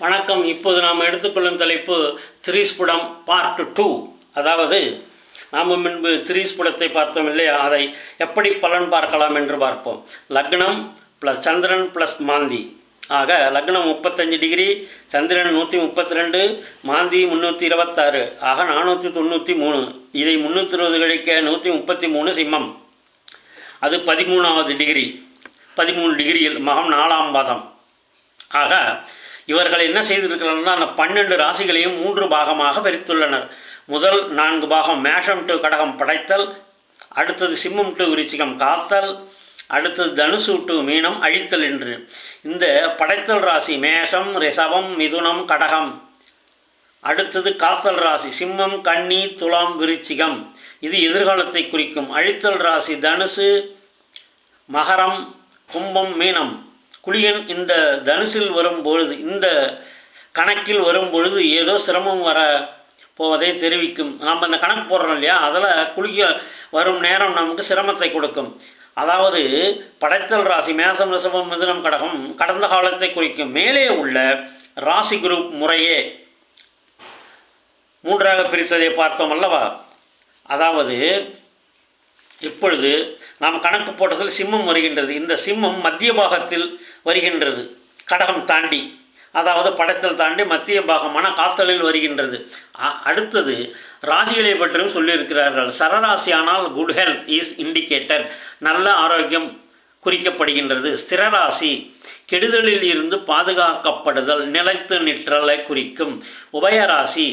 வணக்கம். இப்போது நாம் எடுத்துக்கொள்ளும் தலைப்பு திரிஸ்புடம் பார்ட் டூ. அதாவது நாம் முன்பு திரிஸ்புடத்தை பார்த்தோம் இல்லையா? அதை எப்படி பலன் பார்க்கலாம் என்று பார்ப்போம். லக்னம் ப்ளஸ் சந்திரன் ப்ளஸ் மாந்தி. ஆக லக்னம் முப்பத்தஞ்சு டிகிரி சந்திரன் நூற்றி முப்பத்தி ரெண்டு மாந்தி முந்நூற்றி இருபத்தாறு. ஆக நானூற்றி தொண்ணூற்றி மூணு. இதை முந்நூற்றி இருபது கழிக்க நூற்றி முப்பத்தி மூணு சிம்மம். அது பதிமூணாவது டிகிரி. பதிமூணு டிகிரியில் மகம் நாலாம் பாதம். ஆக இவர்கள் என்ன செய்திருக்கிறார்கள் அந்த பன்னெண்டு ராசிகளையும் மூன்று பாகமாக பிரித்துள்ளனர். முதல் நான்கு பாகம் மேஷம் டு கடகம் படைத்தல் அடுத்தது சிம்மம் டு விருச்சிகம் காத்தல் அடுத்தது தனுசு டு மீனம் அழித்தல் என்று. இந்த படைத்தல் ராசி மேஷம் ரிசவம் மிதுனம் கடகம். அடுத்தது காத்தல் ராசி சிம்மம் கன்னி துலாம் விருச்சிகம். இது எதிர்காலத்தை குறிக்கும். அழித்தல் ராசி தனுசு மகரம் கும்பம் மீனம். குளியன் இந்த தனுசில் வரும் பொழுது இந்த கணக்கில் வரும்பொழுது ஏதோ சிரமம் வர போவதை தெரிவிக்கும். நம்ம இந்த கணக்கு போடுறோம் இல்லையா? அதில் குளிக்க வரும் நேரம் நமக்கு சிரமத்தை கொடுக்கும். அதாவது படைத்தல் ராசி மேசம் ரிஷபம் மிதுனம் கடகம் கடந்த காலத்தை குறிக்கும். மேலே உள்ள ராசி குரூப் முறையே மூன்றாக பிரித்ததை பார்த்தோம் அல்லவா? அதாவது இப்பொழுது நாம் கணக்கு போட்டதில் சிம்மம் வருகின்றது. இந்த சிம்மம் மத்திய பாகத்தில் வருகின்றது. கடகம் தாண்டி அதாவது படத்தில் தாண்டி மத்திய பாகமான காத்தலில் வருகின்றது. அடுத்தது ராசிகளை பற்றியும் சொல்லியிருக்கிறார்கள். சரராசியானால் குட் ஹெல்த் இஸ் இண்டிகேட்டர் நல்ல ஆரோக்கியம் குறிக்கப்படுகின்றது. ஸ்திரராசி கெடுதலில் இருந்து பாதுகாக்கப்படுதல் நிலைத்து நிற்றலை குறிக்கும். உபயராசி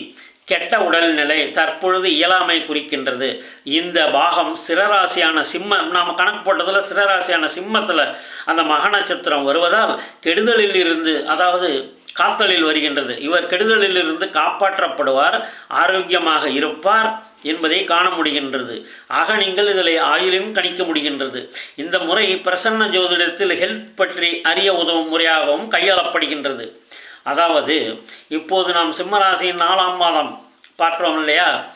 கெட்ட உடல்நிலை தற்பொழுது இயலாமை குறிக்கின்றது. இந்த பாகம் சிறராசியான சிம்ம நாம் கணக்கு போட்டதில் சிரராசியான சிம்மத்தில் அந்த மக நட்சத்திரம் வருவதால் கெடுதலில் இருந்து அதாவது காத்தலில் வருகின்றது. இவர் கெடுதலில் இருந்து காப்பாற்றப்படுவார் ஆரோக்கியமாக இருப்பார் என்பதை காண முடிகின்றது. ஆக நீங்கள் இதில் ஆயுளையும் கணிக்க முடிகின்றது. இந்த முறை பிரசன்ன ஜோதிடத்தில் ஹெல்த் பற்றி அறிய உதவும் முறையாகவும் கையாளப்படுகின்றது. அதாவது இப்போது நாம் சிம்மராசியின் நாலாம் மாதம் பார்க்கிறோம் இல்லையா?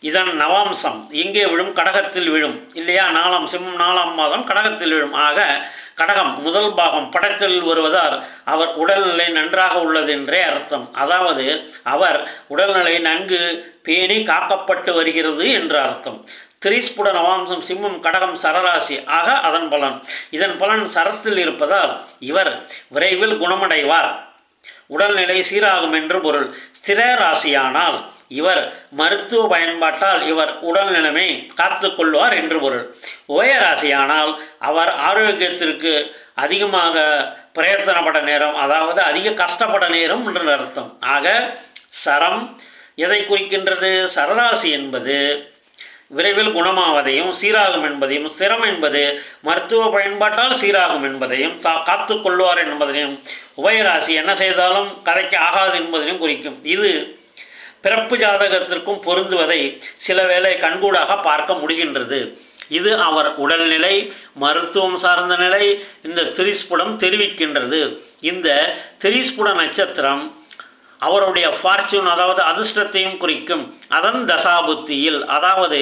இதன் நவாம்சம் எங்கே விழும் கடகத்தில் விழும் இல்லையா? நாலாம் சிம்மம் நாலாம் மாதம் கடகத்தில் விழும். ஆக கடகம் முதல் பாகம் படத்தில் வருவதால் அவர் உடல்நிலை நன்றாக உள்ளது என்றே அர்த்தம். அதாவது அவர் உடல்நிலை நன்கு பேணி காக்கப்பட்டு வருகிறது என்று அர்த்தம். திரிஸ்புட நவாம்சம் சிம்மம் கடகம் சரராசி. ஆக அதன் பலன். இதன் பலன் சரத்தில் இருப்பதால் இவர் விரைவில் குணமடைவார். உடல்நிலை சீராகும் என்று பொருள். ஸ்திர ராசியானால் இவர் மருத்துவ பயன்பாட்டால் இவர் உடல்நிலைமை காத்து கொள்வார் என்று பொருள். உபய ராசியானால் அவர் ஆரோக்கியத்திற்கு அதிகமாக பிரயத்தனப்பட நேரம் அதாவது அதிக கஷ்டப்பட நேரம் என்று அர்த்தம். ஆக சரம் எதை குறிக்கின்றது? சரராசி என்பது விரைவில் குணமாவதையும் சீராகும் என்பதையும் சிரம் என்பது மருத்துவ பயன்பாட்டால் சீராகும் என்பதையும் தா காத்து கொள்வார் என்பதையும் உபயராசி என்ன செய்தாலும் கதைக்கு ஆகாது என்பதையும் குறிக்கும். இது பிறப்பு ஜாதகத்திற்கும் பொருந்துவதை சில வேளை கண்கூடாக பார்க்க முடிகின்றது. இது அவர் உடல்நிலை மருத்துவம் சார்ந்த நிலை இந்த திரிஸ்புடம் தெரிவிக்கின்றது. இந்த திரிஸ்புட நட்சத்திரம் அவருடைய ஃபார்ச்சூன் அதாவது அதிர்ஷ்டத்தையும் குறிக்கும். அதன் தசாபுத்தியில் அதாவது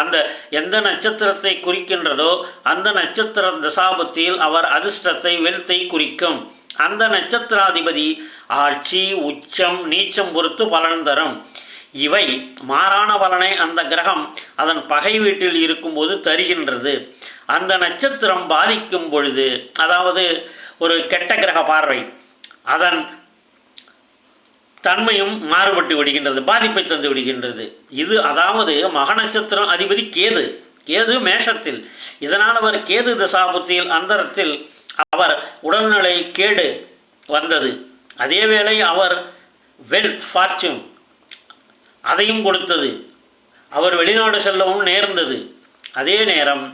அந்த எந்த நட்சத்திரத்தை குறிக்கின்றதோ அந்த நட்சத்திர தசாபுத்தியில் அவர் அதிர்ஷ்டத்தை வெல்த்தை குறிக்கும். அந்த நட்சத்திராதிபதி ஆட்சி உச்சம் நீச்சம் பொறுத்து பலன் தரும். இவை மாறான பலனை அந்த கிரகம் அதன் பகை வீட்டில் இருக்கும்போது தருகின்றது. அந்த நட்சத்திரம் பாதிக்கும் பொழுது அதாவது ஒரு கெட்ட கிரக பார்வை அதன் தன்மையும் மாறுபட்டு விடுகின்றது பாதிப்பை தந்து விடுகின்றது. இது அதாவது மக நட்சத்திரம் அதிபதி கேது. கேது மேஷத்தில். இதனால் அவர் கேது தசாபுத்தியில் அந்தரத்தில் அவர் உடல்நிலை கேடு வந்தது. அதேவேளை அவர் வெல்த் ஃபார்ச்சூன் அதையும் கொடுத்தது. அவர் வெளிநாடு செல்லவும் நேர்ந்தது. அதே நேரம்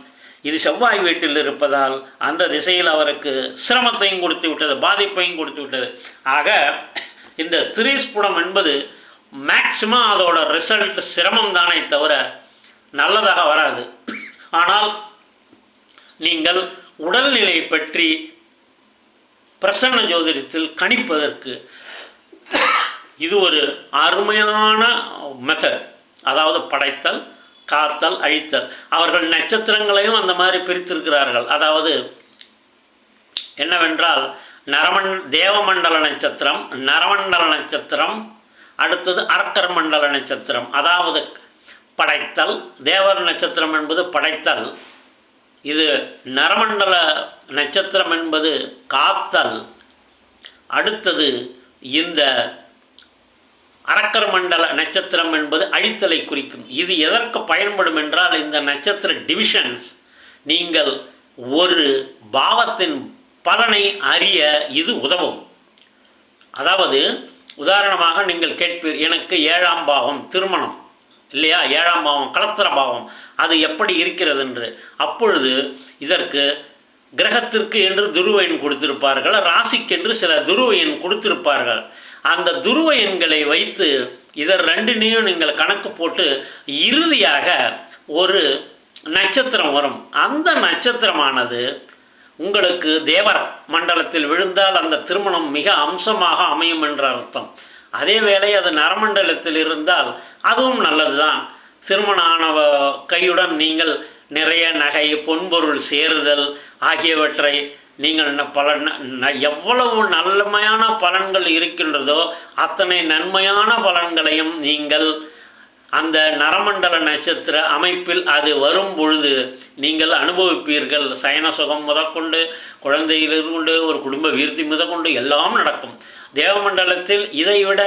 இது செவ்வாய் வீட்டில் இருப்பதால் அந்த திசையில் அவருக்கு சிரமத்தையும் கொடுத்து விட்டது பாதிப்பையும் கொடுத்து விட்டது. ஆக இந்த திரிஸ்புடம் என்பது மேக்சிமம் அதோட ரிசல்ட் சிரமம் தானே தவிர நல்லதாக வராது. ஆனால் நீங்கள் உடல்நிலை பற்றி பிரசன்ன ஜோதிடத்தில் கணிப்பதற்கு இது ஒரு அருமையான மெத்தட் அதாவது படைத்தல் காத்தல் அழித்தல். அவர்கள் நட்சத்திரங்களையும் அந்த மாதிரி பிரித்திருக்கிறார்கள். அதாவது என்னவென்றால் நரமண் தேவமண்டல நட்சத்திரம் நரமண்டல நட்சத்திரம் அடுத்தது அரக்கர் மண்டல நட்சத்திரம். அதாவது படைத்தல் தேவர் நட்சத்திரம் என்பது படைத்தல். இது நரமண்டல நட்சத்திரம் என்பது காத்தல். அடுத்தது இந்த அரக்கர் மண்டல நட்சத்திரம் என்பது அழித்தலை குறிக்கும். இது எதற்கு பயன்படும் என்றால் இந்த நட்சத்திர டிவிஷன்ஸ் நீங்கள் ஒரு பாவத்தின் பலனை அறிய இது உதவும். அதாவது உதாரணமாக நீங்கள் கேட்பீர் எனக்கு ஏழாம் பாவம் திருமணம் இல்லையா? ஏழாம் பாவம் கலத்திர பாவம் அது எப்படி இருக்கிறது என்று அப்பொழுது இதற்கு கிரகத்திற்கு என்று துருவ எண் கொடுத்திருப்பார்கள் ராசிக்கென்று சில துருவ எண் கொடுத்திருப்பார்கள். அந்த துருவ எண்களை வைத்து இதர் ரெண்டினையும் நீங்கள் கணக்கு போட்டு இறுதியாக ஒரு நட்சத்திரம் வரும். அந்த நட்சத்திரமானது உங்களுக்கு தேவர் மண்டலத்தில் விழுந்தால் அந்த திருமணம் மிக அம்சமாக அமையும் என்ற அர்த்தம். அதேவேளை அது நரமண்டலத்தில் இருந்தால் அதுவும் நல்லதுதான். திருமண ஆனவ கையுடன் நீங்கள் நிறைய நகை பொன்பொருள் சேருதல் ஆகியவற்றை நீங்கள் பல ந- எவ்வளவு நல்லமையான பலன்கள் இருக்கின்றதோ அத்தனை நன்மையான பலன்களையும் நீங்கள் அந்த நரமண்டல நட்சத்திர அமைப்பில் அது வரும் பொழுது நீங்கள் அனுபவிப்பீர்கள். சயன சுகம் முதற்கொண்டு குழந்தையிலிருந்து ஒரு குடும்ப வீர்த்தி முதற்கொண்டு எல்லாம் நடக்கும். தேவமண்டலத்தில் இதைவிட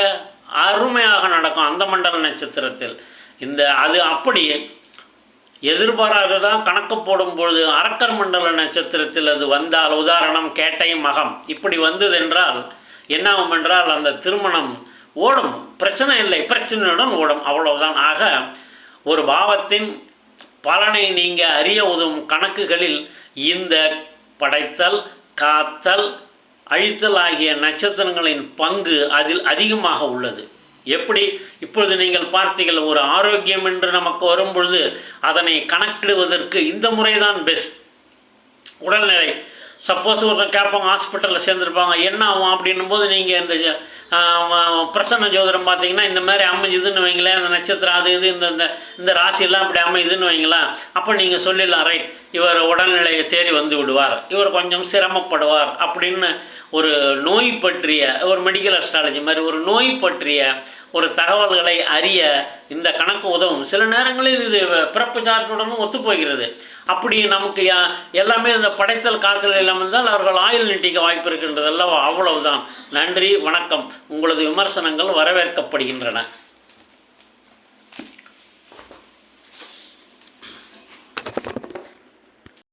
அருமையாக நடக்கும் அந்த மண்டல நட்சத்திரத்தில். இந்த அது அப்படி எதிர்பாராக தான் கணக்கு போடும் பொழுது அரக்கர் மண்டல நட்சத்திரத்தில் அது வந்தால் உதாரணம் கேட்டை மகம். இப்படி வந்தது என்றால் என்னாகும் என்றால் அந்த திருமணம் ஓடும். பிரச்சனை இல்லை. பிரச்சனையுடன் ஓடும். அவ்வளவுதான். ஆக ஒரு பாவத்தின் பலனை நீங்கள் அறிய உதவும் கணக்குகளில் இந்த படைத்தல் காத்தல் அழித்தல் ஆகிய நட்சத்திரங்களின் பங்கு அதில் அதிகமாக உள்ளது. எப்படி? இப்பொழுது நீங்கள் பார்த்தீர்கள் ஒரு ஆரோக்கியம் என்று நமக்கு வரும் பொழுது அதனை கணக்கிடுவதற்கு இந்த முறைதான் பெஸ்ட் உடல்நிலை சப்போஸ் ஒருத்தன் கேட்பாங்க ஹாஸ்பிட்டலில் சேர்ந்துருப்பாங்க. என்ன ஆகும் அப்படின்னும் போது நீங்கள் இந்த பிரசன்ன ஜோதிடம் பார்த்தீங்கன்னா இந்த மாதிரி அமைஞ்சுதுன்னு வைங்களேன் இந்த நட்சத்திரம் அது இது இந்த இந்த இந்த ராசியெல்லாம் இப்படி அமையுதுன்னு வைங்களேன். அப்போ நீங்கள் சொல்லிடலாம் ரைட் இவர் உடல்நிலையை தேடி வந்து விடுவார். இவர் கொஞ்சம் சிரமப்படுவார். அப்படின்னு ஒரு நோய் பற்றிய ஒரு மெடிக்கல் அஸ்ட்ராலஜி மாதிரி ஒரு நோய் பற்றிய ஒரு தகவல்களை அறிய இந்த கணக்கு உதவும். சில நேரங்களில் இது பிறப்பு சார்ட்டுடனும் ஒத்துப்போகிறது அப்படி நமக்கு யா- எல்லாமே இந்த படைத்தல் காத்தல் இல்லாமல் இருந்தால் அவர்கள் ஆயுள் நீட்டிக்க வாய்ப்பு இருக்கின்றதெல்லாம் அவ்வளவுதான். நன்றி வணக்கம். உங்களது விமர்சனங்கள் வரவேற்கப்படுகின்றன.